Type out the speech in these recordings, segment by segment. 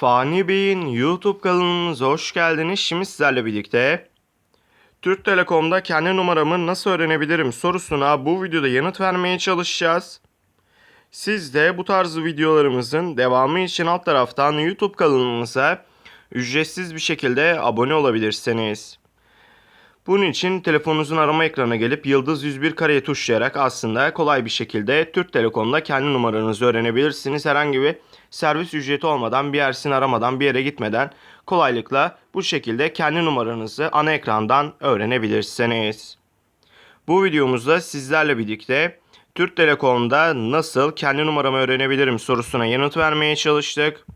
Fani Bey'in YouTube kanalımıza hoş geldiniz. Şimdi sizlerle birlikte Türk Telekom'da kendi numaramı nasıl öğrenebilirim sorusuna bu videoda yanıt vermeye çalışacağız. Siz de bu tarz videolarımızın devamı için alt taraftan YouTube kanalımıza ücretsiz bir şekilde abone olabilirsiniz. Bunun için telefonunuzun arama ekranına gelip yıldız 101 kareye tuşlayarak aslında kolay bir şekilde Türk Telekom'da kendi numaranızı öğrenebilirsiniz. Herhangi bir servis ücreti olmadan bir yersin aramadan bir yere gitmeden kolaylıkla bu şekilde kendi numaranızı ana ekrandan öğrenebilirsiniz. Bu videomuzda sizlerle birlikte Türk Telekom'da nasıl kendi numaramı öğrenebilirim sorusuna yanıt vermeye çalıştık.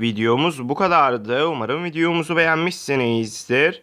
Videomuz bu kadardı. Umarım videomuzu beğenmişsinizdir.